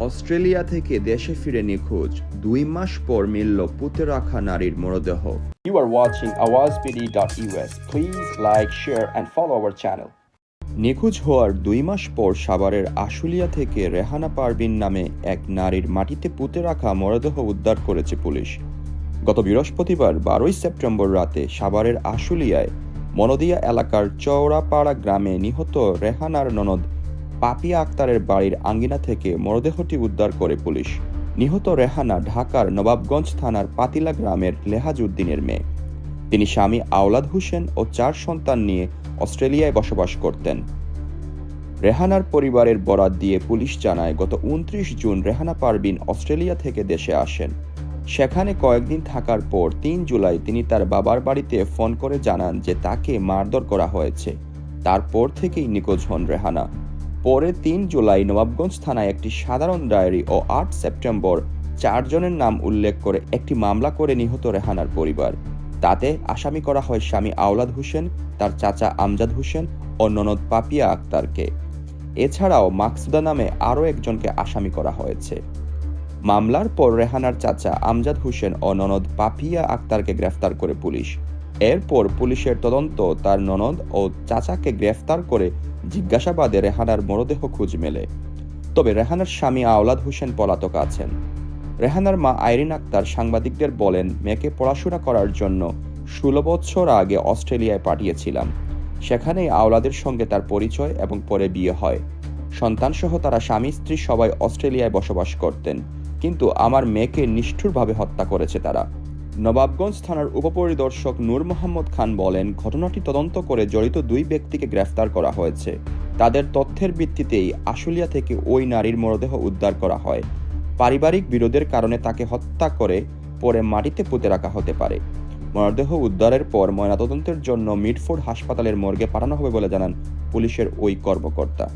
Australia থেকে দেশে ফিরে নিখোঁজ। দুই মাস পর মিলল পুঁতে রাখা নারীর মরদেহ। You are watching awazpd.us. Please like share and follow our channel নিখোঁজ হওয়ার দুই মাস পর সাভারের আশুলিয়া থেকে রেহানা পারবিন নামে এক নারীর মাটিতে পুঁতে রাখা মরদেহ উদ্ধার করেছে পুলিশ। গত বৃহস্পতিবার বারোই সেপ্টেম্বর রাতে সাভারের আশুলিয়ায় মনদিয়া এলাকার চৌরাপাড়া গ্রামে নিহত রেহানার ননদ পাপিয়া আক্তারের বাড়ির আঙ্গিনা থেকে মরদেহটি উদ্ধার করে পুলিশ। নিহত রেহানা ঢাকার নবাবগঞ্জ থানার পাতিলা গ্রামের লেহাজ উদ্দিনের মেয়ে। তিনি স্বামী আওলাদ হোসেন ও চার সন্তান নিয়ে অস্ট্রেলিয়ায় বসবাস করতেন। রেহানার পরিবারের বরাত দিয়ে পুলিশ জানায়, গত উনত্রিশ জুন রেহানা পারবিন অস্ট্রেলিয়া থেকে দেশে আসেন। সেখানে কয়েকদিন থাকার পর তিন জুলাই তিনি তার বাবার বাড়িতে ফোন করে জানান যে তাকে মারধর করা হয়েছে। তারপর থেকেই নিখোঁজ হন রেহানা। পরে তিন জুলাই নবাবগঞ্জ থানায় একটি সাধারণ ডায়েরি ও আট সেপ্টেম্বর চারজনের নাম উল্লেখ করে একটি মামলা করে নিহত রেহানার পরিবার। তাতে আসামি করা হয় স্বামী আওলাদ হোসেন, তার চাচা আমজাদ হোসেন ও ননদ পাপিয়া আক্তারকে। এছাড়াও মাকসুদা নামে আরও একজনকে আসামি করা হয়েছে। মামলার পর রেহানার চাচা আমজাদ হোসেন ও ননদ পাপিয়া আক্তারকে গ্রেফতার করে পুলিশ। এরপর পুলিশের তদন্ত, তার ননদ ও চাচাকে গ্রেফতার করে জিজ্ঞাসাবাদে রেহানার মরদেহ খুঁজ মেলে। তবে রেহানার স্বামী আওলাদ হোসেন পলাতক আছেন। রেহানার মা আইরিন আক্তার সাংবাদিকদের বলেন, মেয়েকে পড়াশোনা করার জন্য ষোলো বছর আগে অস্ট্রেলিয়ায় পাঠিয়েছিলাম। সেখানেই আওলাদের সঙ্গে তার পরিচয় এবং পরে বিয়ে হয়। সন্তানসহ তারা স্বামী, স্ত্রী সবাই অস্ট্রেলিয়ায় বসবাস করতেন। কিন্তু আমার মেয়েকে নিষ্ঠুরভাবে হত্যা করেছে তারা। নবাবগঞ্জ থানার উপপরিদর্শক নূর মোহাম্মদ খান বলেন, ঘটনাটি তদন্ত করে জড়িত দুই ব্যক্তিকে গ্রেফতার করা হয়েছে। তাদের তথ্যের ভিত্তিতেই আশুলিয়া থেকে ওই নারীর মরদেহ উদ্ধার করা হয়। পারিবারিক বিরোধের কারণে তাকে হত্যা করে পরে মাটিতে পুঁতে রাখা হতে পারে। মরদেহ উদ্ধারের পর ময়নাতদন্তের জন্য মিডফোর্ড হাসপাতালের মর্গে পাঠানো হবে বলে জানান পুলিশের ওই কর্মকর্তা।